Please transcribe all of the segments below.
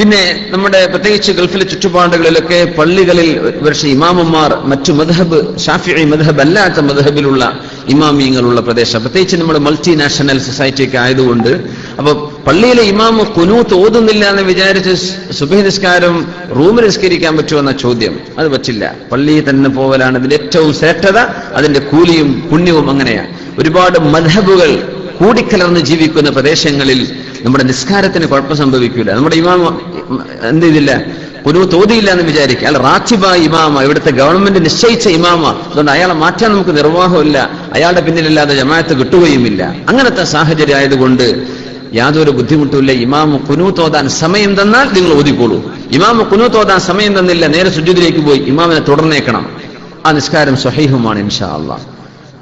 പിന്നെ നമ്മുടെ പ്രത്യേകിച്ച് ഗൾഫിലെ ചുറ്റുപാടുകളിലൊക്കെ പള്ളികളിൽ പക്ഷെ ഇമാമന്മാർ മറ്റു മധഹബ് ഷാഫി മധഹബ് അല്ലാത്ത മധഹബിലുള്ള ഇമാമിയങ്ങളുള്ള പ്രദേശം. പ്രത്യേകിച്ച് നമ്മുടെ മൾട്ടിനാഷണൽ സൊസൈറ്റി ഒക്കെ ആയതുകൊണ്ട് അപ്പൊ പള്ളിയിലെ ഇമാമ് കുനൂത്ത് ഓതുന്നില്ല എന്ന് വിചാരിച്ച് സുബഹി നിസ്കാരം റൂമിൽ നിസ്കരിക്കാൻ പറ്റുമെന്ന ചോദ്യം. അത് പറ്റില്ല. പള്ളിയിൽ തന്നെ പോവലാണ് ഇതിന്റെ ഏറ്റവും ശ്രേഷ്ഠത അതിന്റെ കൂലിയും പുണ്യവും അങ്ങനെയാണ്. ഒരുപാട് മധബുകൾ കൂടിക്കലർന്ന് ജീവിക്കുന്ന പ്രദേശങ്ങളിൽ നമ്മുടെ നിസ്കാരത്തിന് കുഴപ്പം സംഭവിക്കില്ല നമ്മുടെ ഇമാം എന്ത് ചെയ്തില്ല? ഒരു തോതിയില്ല എന്ന് വിചാരിക്കുക. അയാൾ റാച്ചിബ ഇമാമ ഇവിടുത്തെ ഗവൺമെന്റ് നിശ്ചയിച്ച ഇമാമ. അതുകൊണ്ട് അയാളെ മാറ്റാൻ നമുക്ക് നിർവാഹമില്ല. അയാളുടെ പിന്നിലല്ലാതെ ജമാഅത്ത് കിട്ടുകയുമില്ല. അങ്ങനത്തെ സാഹചര്യം ആയതുകൊണ്ട് യാതൊരു ബുദ്ധിമുട്ടുമില്ല. ഇമാമ കുനു തോതാൻ സമയം തന്നാൽ നിങ്ങൾ ഓതിക്കോളൂ. ഇമാമ കുനു തോതാൻ സമയം തന്നില്ല നേരെ സുജുദിലേക്ക് പോയി ഇമാമിനെ തുടർന്നേക്കണം. ആ നിസ്കാരം സ്വഹീഹുമാണ് ഇൻഷാ അള്ളാഹ്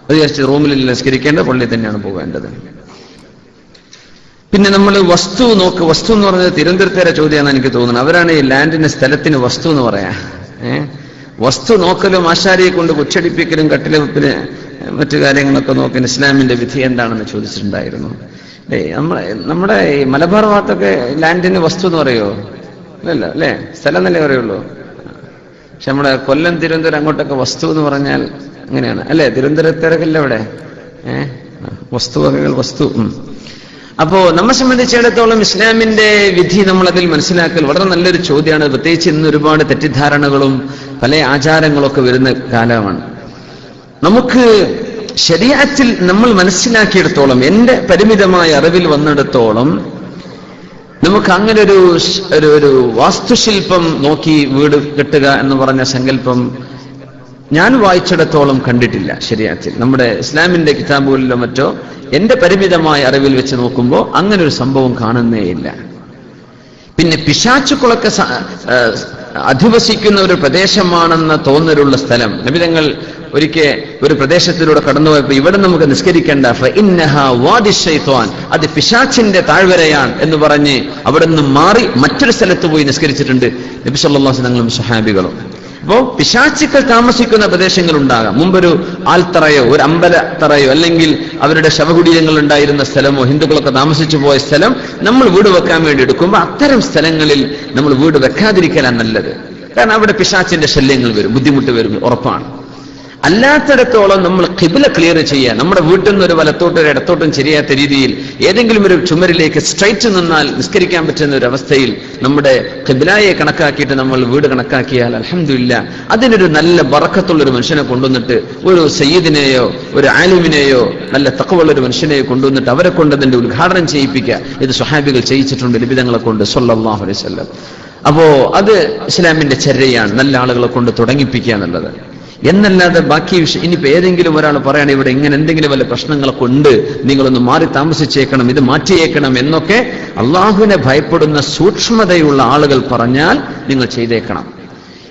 അത് വിചാരിച്ച് റൂമിൽ നിസ്കരിക്കേണ്ട പള്ളിയിൽ തന്നെയാണ് പോകേണ്ടത്. പിന്നെ നമ്മൾ വസ്തു നോക്ക്. വസ്തു എന്ന് പറഞ്ഞത് തിരുവനന്തപുരത്തേരെ ചോദ്യമാണ് എനിക്ക് തോന്നുന്നത് അവരാണ് ഈ ലാൻഡിന്റെ സ്ഥലത്തിന് വസ്തു എന്ന് പറയാ. വസ്തു നോക്കലും ആശാരിയെ കൊണ്ട് കൊച്ചടിപ്പിക്കലും കട്ടിലെപ്പിന് മറ്റു കാര്യങ്ങളൊക്കെ നോക്കി ഇസ്ലാമിന്റെ വിധി എന്താണെന്ന് ചോദിച്ചിട്ടുണ്ടായിരുന്നു. നമ്മളെ നമ്മുടെ ഈ മലബാർ ഭാഗത്തൊക്കെ ലാൻഡിന് വസ്തു എന്ന് പറയുമോ അല്ലല്ലോ അല്ലേ? സ്ഥലം എന്നല്ലേ പറയുള്ളൂ? പക്ഷെ നമ്മുടെ കൊല്ലം തിരുവനന്തപുരം അങ്ങോട്ടൊക്കെ വസ്തു എന്ന് പറഞ്ഞാൽ അങ്ങനെയാണ്. അല്ലേ? തിരുവനന്തപുരത്തേരക്കല്ല അവിടെ? ഏഹ് വസ്തുവകകൾ വസ്തു. അപ്പോ നമ്മെ സംബന്ധിച്ചിടത്തോളം ഇസ്ലാമിന്റെ വിധി നമ്മൾ അതിൽ മനസ്സിലാക്കൽ വളരെ നല്ലൊരു ചോദ്യമാണ്. പ്രത്യേകിച്ച് ഇന്ന് ഒരുപാട് തെറ്റിദ്ധാരണകളും പല ആചാരങ്ങളൊക്കെ വരുന്ന കാലമാണ്. നമുക്ക് ശരീരത്തിൽ നമ്മൾ മനസ്സിലാക്കിയിടത്തോളം എന്റെ പരിമിതമായ അറിവിൽ വന്നിടത്തോളം നമുക്ക് അങ്ങനെ ഒരു ഒരു വാസ്തുശില്പം നോക്കി വീട് കെട്ടുക എന്ന് പറഞ്ഞ സങ്കല്പം ഞാൻ വായിച്ചിടത്തോളം കണ്ടിട്ടില്ല ശരിയാത്തിൽ നമ്മുടെ ഇസ്ലാമിന്റെ കിതാബുകളിലോ മറ്റോ എന്റെ പരിമിതമായ അറിവിൽ വെച്ച് നോക്കുമ്പോൾ അങ്ങനെ ഒരു സംഭവം കാണുന്നേയില്ല പിന്നെ പിശാച്ചുക്കളൊക്കെ അധിവസിക്കുന്ന ഒരു പ്രദേശമാണെന്ന തോന്നലുള്ള സ്ഥലം. നബിതങ്ങൾ ഒരിക്കൽ ഒരു പ്രദേശത്തിലൂടെ കടന്നുപോയപ്പോൾ ഇവിടെ നമുക്ക് നിസ്കരിക്കേണ്ട ഫഇന്നഹ വാദി ശൈത്വാൻ അത് പിശാച്ചിന്റെ താഴ്വരയാണ് എന്ന് പറഞ്ഞ് അവിടെ നിന്ന് മാറി മറ്റൊരു സ്ഥലത്ത് പോയി നിസ്കരിച്ചിട്ടുണ്ട് നബി സല്ലല്ലാഹു അലൈഹി വസല്ലം സുഹാബികളും അപ്പോ പിശാച്ചുക്കൾ താമസിക്കുന്ന പ്രദേശങ്ങൾ ഉണ്ടാകാം മുമ്പൊരു ആൽത്തറയോ ഒരു അമ്പലത്തറയോ അല്ലെങ്കിൽ അവരുടെ ശവകുടീരങ്ങൾ ഉണ്ടായിരുന്ന സ്ഥലമോ ഹിന്ദുക്കളൊക്കെ താമസിച്ചു പോയ സ്ഥലം നമ്മൾ വീട് വെക്കാൻ വേണ്ടി എടുക്കുമ്പോൾ അത്തരം സ്ഥലങ്ങളിൽ നമ്മൾ വീട് വെക്കാതിരിക്കലാണ് നല്ലത്. കാരണം അവിടെ പിശാച്ചിന്റെ ശല്യങ്ങൾ വരും ബുദ്ധിമുട്ട് വരും ഉറപ്പാണ്. അല്ലാത്തിടത്തോളം നമ്മൾ കിബില ക്ലിയർ ചെയ്യുക. നമ്മുടെ വീട്ടിൽ നിന്ന് ഒരു വലത്തോട്ടും ഒരു ഇടത്തോട്ടും ശരിയാത്ത രീതിയിൽ ഏതെങ്കിലും ഒരു ചുമരിലേക്ക് സ്ട്രൈറ്റ് നിന്നാൽ നിസ്കരിക്കാൻ പറ്റുന്ന ഒരു അവസ്ഥയിൽ നമ്മുടെ കിബിലായെ കണക്കാക്കിയിട്ട് നമ്മൾ വീട് കണക്കാക്കിയാൽ അലഹമില്ല അതിനൊരു നല്ല വറക്കത്തുള്ള ഒരു മനുഷ്യനെ കൊണ്ടുവന്നിട്ട് ഒരു സയ്യിദിനെയോ ഒരു ആലിമിനെയോ നല്ല തക്കവുള്ള ഒരു മനുഷ്യനെയോ കൊണ്ടുവന്നിട്ട് അവരെ കൊണ്ട് അതിന്റെ ഉദ്ഘാടനം ചെയ്യിപ്പിക്കുക. ഇത് സ്വഹാബികൾ ചെയ്യിച്ചിട്ടുണ്ട് ലിപിതങ്ങളെ കൊണ്ട് സൊല്ലാഹുലം അപ്പോ അത് ഇസ്ലാമിന്റെ ചര്യയാണ്. നല്ല ആളുകളെ കൊണ്ട് തുടങ്ങിപ്പിക്കുക എന്നുള്ളത്. എന്നല്ലാതെ ബാക്കി വിഷയം ഇനിയിപ്പോ ഏതെങ്കിലും ഒരാൾ പറയണം ഇവിടെ ഇങ്ങനെ എന്തെങ്കിലും വല്ല പ്രശ്നങ്ങളൊക്കെ ഉണ്ട്. നിങ്ങളൊന്ന് മാറി താമസിച്ചേക്കണം ഇത് മാറ്റിയേക്കണം എന്നൊക്കെ അള്ളാഹുവിനെ ഭയപ്പെടുന്ന സൂക്ഷ്മതയുള്ള ആളുകൾ പറഞ്ഞാൽ നിങ്ങൾ ചെയ്തേക്കണം.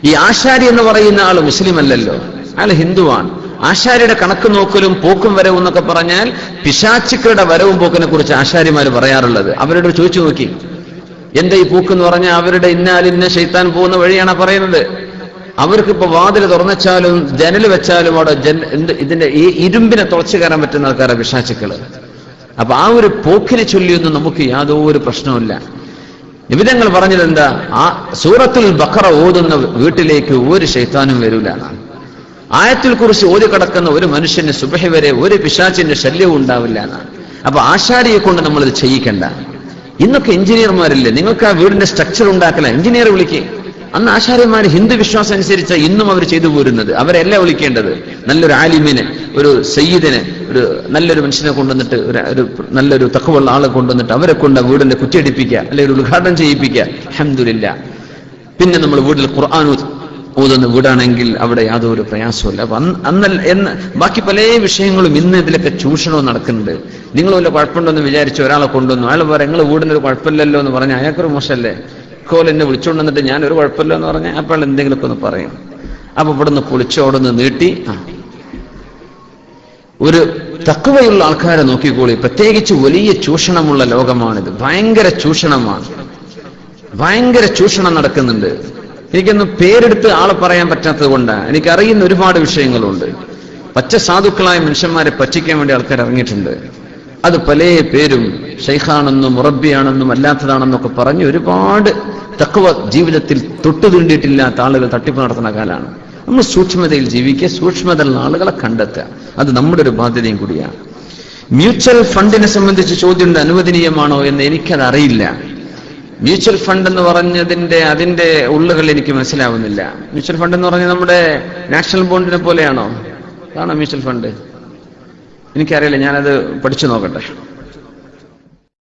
ഈ ആശാരി എന്ന് പറയുന്ന ആൾ മുസ്ലിം അല്ലല്ലോ അയാൾ ഹിന്ദുവാണ്. ആശാരിയുടെ കണക്ക് നോക്കലും പോക്കും വരവും എന്നൊക്കെ പറഞ്ഞാൽ പിശാച്ചുക്കളുടെ വരവും പോക്കിനെ കുറിച്ച് ആശാരിമാർ പറയാറുള്ളത്. അവരോട് ചോദിച്ചു നോക്കി. എന്താ ഈ പൂക്ക് എന്ന് പറഞ്ഞാൽ അവരുടെ ഇന്നാലിന്ന ശൈത്താൻ പോകുന്ന വഴിയാണ് പറയുന്നത്? അവർക്ക് ഇപ്പൊ വാതിൽ തുറന്നച്ചാലും ജനൽ വെച്ചാലും അവിടെ ഇതിന്റെ ഈ ഇരുമ്പിനെ തുളച്ചു കയറാൻ പറ്റുന്ന ആൾക്കാരെ വിഷാച്ചുക്കൾ അപ്പൊ ആ ഒരു പോക്കിനെ ചൊല്ലിയൊന്നും നമുക്ക് യാതൊരു പ്രശ്നവുമില്ല. നിമിതങ്ങൾ പറഞ്ഞത് എന്താ ആ സൂറത്തിൽ ബക്കറ ഓതുന്ന വീട്ടിലേക്ക് ഒരു ശൈത്താനും വരൂല. ആയത്തിൽ കുറിച്ച് ഓതി കിടക്കുന്ന ഒരു മനുഷ്യന് സുബഹ വരെ ഒരു പിശാച്ചിന്റെ ശല്യവും ഉണ്ടാവില്ല. അപ്പൊ ആശാരിയെ കൊണ്ട് നമ്മളിത് ചെയ്യിക്കണ്ട. ഇന്നൊക്കെ എഞ്ചിനീയർമാരില്ലേ? നിങ്ങൾക്ക് ആ വീടിന്റെ സ്ട്രക്ചർ ഉണ്ടാക്കല. എഞ്ചിനീയർ വിളിക്കേ. അന്ന് ആശാര്യന്മാർ ഹിന്ദു വിശ്വാസം അനുസരിച്ച് ഇന്നും അവർ ചെയ്തു പോരുന്നത്. അവരല്ല വിളിക്കേണ്ടത് നല്ലൊരു ആലിമിനെ ഒരു സയ്യിദിനെ ഒരു നല്ലൊരു മനുഷ്യനെ കൊണ്ടുവന്നിട്ട് ഒരു നല്ലൊരു തക്കവുള്ള ആളെ കൊണ്ടുവന്നിട്ട് അവരെ കൊണ്ട് വീടിന്റെ കുറ്റിയടിപ്പിക്കുക അല്ലെങ്കിൽ ഉദ്ഘാടനം ചെയ്യിപ്പിക്കുക. അഹമ്മദില്ല പിന്നെ നമ്മൾ വീട്ടിൽ ഖുർആൻ ഊതുന്ന വീടാണെങ്കിൽ അവിടെ യാതൊരു പ്രയാസമില്ല അപ്പൊ എന്ന് ബാക്കി പല വിഷയങ്ങളും ഇന്ന് ഇതിലൊക്കെ ചൂഷണവും നടക്കുന്നുണ്ട്. നിങ്ങൾ വല്ല കുഴപ്പമുണ്ടെന്ന് വിചാരിച്ച് ഒരാളെ കൊണ്ടുവന്നു. അയാൾ പറയാം നിങ്ങൾ വീടിനൊരു കുഴപ്പമില്ലല്ലോ എന്ന് പറഞ്ഞാൽ അയാൾക്കൊരു മോശമല്ലേ? കോൽ എന്നെ വിളിച്ചുകൊണ്ട് വന്നിട്ട് ഞാൻ ഒരു കുഴപ്പമില്ല എന്ന് പറഞ്ഞാൽ അപ്പോൾ എന്തെങ്കിലുമൊക്കെ ഒന്ന് പറയും. അപ്പൊ ഇവിടുന്ന് പൊളിച്ചോടൊന്ന് നീട്ടി ഒരു തക്കവയുള്ള ആൾക്കാരെ നോക്കിക്കോളി. പ്രത്യേകിച്ച് വലിയ ചൂഷണമുള്ള ലോകമാണിത്. ഭയങ്കര ചൂഷണമാണ്. ഭയങ്കര ചൂഷണം നടക്കുന്നുണ്ട്. എനിക്കൊന്നും പേരെടുത്ത് ആളെ പറയാൻ പറ്റാത്തത് കൊണ്ടാണ്. എനിക്കറിയുന്ന ഒരുപാട് വിഷയങ്ങളുണ്ട്. പച്ച സാധുക്കളായ മനുഷ്യന്മാരെ പറ്റിക്കാൻ വേണ്ടി ആൾക്കാർ ഇറങ്ങിയിട്ടുണ്ട്. അത് പല പേരും ഷെയ്ഖാണെന്നും മുറബിയാണെന്നും അല്ലാത്തതാണെന്നൊക്കെ പറഞ്ഞ് ഒരുപാട് തക്കവ ജീവിതത്തിൽ തൊട്ടു തീണ്ടിയിട്ടില്ലാത്ത ആളുകൾ തട്ടിപ്പ് നടത്തുന്ന കാലമാണ്. നമ്മൾ സൂക്ഷ്മതയിൽ ജീവിക്കുക സൂക്ഷ്മതയുള്ള ആളുകളെ കണ്ടെത്തുക. അത് നമ്മുടെ ഒരു ബാധ്യതയും കൂടിയാണ്. മ്യൂച്വൽ ഫണ്ടിനെ സംബന്ധിച്ച് ചോദ്യം അനുവദനീയമാണോ എന്ന് എനിക്കത് അറിയില്ല മ്യൂച്വൽ ഫണ്ട് എന്ന് പറഞ്ഞതിന്റെ അതിന്റെ ഉള്ളുകൾ എനിക്ക് മനസ്സിലാവുന്നില്ല. മ്യൂച്വൽ ഫണ്ട് എന്ന് പറഞ്ഞാൽ നമ്മുടെ നാഷണൽ ബോണ്ടിനെ പോലെയാണോ? അതാണോ മ്യൂച്വൽ ഫണ്ട്? എനിക്കറിയില്ല ഞാനത് പഠിച്ചു നോക്കട്ടെ.